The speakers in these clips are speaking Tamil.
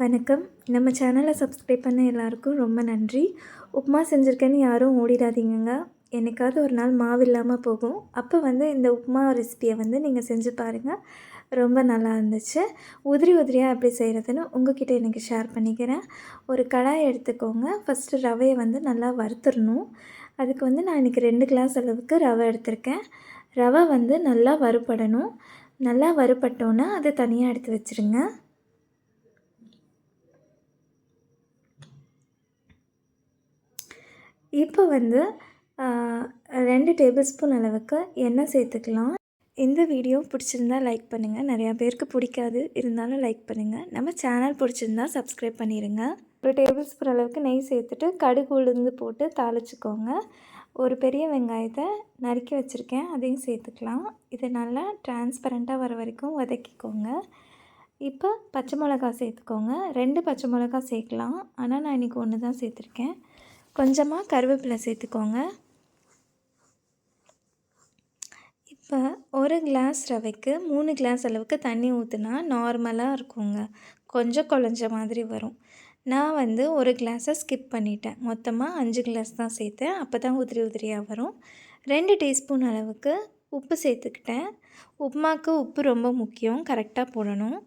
வணக்கம். நம்ம சேனலை சப்ஸ்கிரைப் பண்ண எல்லாருக்கும் ரொம்ப நன்றி. உப்புமா செஞ்சுருக்கேன்னு யாரும் ஓடிடாதீங்க என்னைக்காவது ஒரு நாள் மாவு இல்லாமல் போகும். அப்போ வந்து இந்த உப்புமா ரெசிபியை வந்து நீங்கள் செஞ்சு பாருங்கள் ரொம்ப நல்லா இருந்துச்சு. உதிரி உதிரியாக எப்படி செய்கிறதுன்னு உங்ககிட்ட எனக்கு ஷேர் பண்ணிக்கிறேன். ஒரு கடாய் எடுத்துக்கோங்க. ஃபஸ்ட்டு ரவையை வந்து நல்லா வறுத்துடணும். அதுக்கு வந்து நான் இன்றைக்கி ரெண்டு கிளாஸ் அளவுக்கு ரவை எடுத்திருக்கேன். ரவை வந்து நல்லா வறுபடணும். நல்லா வறுபட்டோன்னே அதை தனியாக எடுத்து வச்சுருங்க. இப்போ வந்து ரெண்டு டேபிள் ஸ்பூன் அளவுக்கு எண்ணெய் சேர்த்துக்கலாம். இந்த வீடியோ பிடிச்சிருந்தா லைக் பண்ணுங்கள் நிறையா பேருக்கு பிடிக்காது. இருந்தாலும் லைக் பண்ணுங்கள் நம்ம சேனல் பிடிச்சிருந்தா சப்ஸ்கிரைப் பண்ணிடுங்க ஒரு டேபிள் ஸ்பூன் அளவுக்கு நெய் சேர்த்துட்டு கடுகு உளுந்து போட்டு தாளிச்சிக்கோங்க. ஒரு பெரிய வெங்காயத்தை நறுக்கி வச்சுருக்கேன். அதையும் சேர்த்துக்கலாம். இதை நல்லா டிரான்ஸ்பரண்ட்டாக வர வரைக்கும் வதக்கிக்கோங்க. இப்போ பச்சை மிளகா சேர்த்துக்கோங்க. ரெண்டு பச்சை மிளகா சேர்க்கலாம். ஆனால் நான் இன்றைக்கி ஒன்று தான் சேர்த்துருக்கேன். கொஞ்சமாக கருவேப்பிலை சேர்த்துக்கோங்க. இப்போ ஒரு கிளாஸ் ரவைக்கு மூணு கிளாஸ் அளவுக்கு தண்ணி ஊற்றுனா நார்மலாக இருக்குங்க. கொஞ்சம் குழஞ்ச மாதிரி வரும். நான் வந்து ஒரு கிளாஸை ஸ்கிப் பண்ணிட்டேன். மொத்தமாக அஞ்சு கிளாஸ் தான் சேர்த்தேன். அப்போ தான் உதிரி உதிரியாக வரும். ரெண்டு டீஸ்பூன் அளவுக்கு உப்பு சேர்த்துக்கிட்டேன். உப்புமாக்கு உப்பு ரொம்ப முக்கியம். கரெக்டாக போடணும்.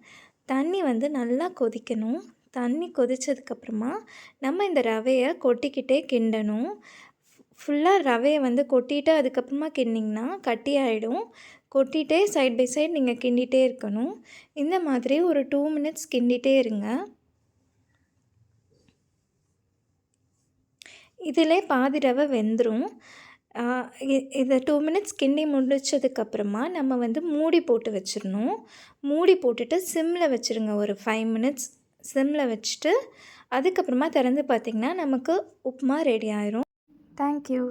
தண்ணி வந்து நல்லா கொதிக்கணும். தண்ணி கொதித்ததுக்கப்புறமா நம்ம இந்த ரவையை கொட்டிக்கிட்டே கிண்டணும். ஃபுல்லாக ரவையை வந்து கொட்டிட்டு அதுக்கப்புறமா கிண்டிங்கன்னா கட்டி ஆகிடும் கொட்டிகிட்டே சைட் பை சைட் நீங்கள் கிண்டிகிட்டே இருக்கணும். இந்த மாதிரி ஒரு டூ மினிட்ஸ் கிண்டிகிட்டே இருங்க. இதிலே பாதி ரவை வெந்துடும் இதை டூ மினிட்ஸ் கிண்டி முடிச்சதுக்கப்புறமா நம்ம வந்து மூடி போட்டு வச்சிடணும் மூடி போட்டுட்டு சிம்மில் வச்சுருங்க ஒரு ஃபைவ் மினிட்ஸ். சிம்மில் வச்சுட்டு அதுக்கப்புறமா திறந்து பார்த்திங்கன்னா நமக்கு உப்புமா ரெடி ஆயிரும். தேங்க்யூ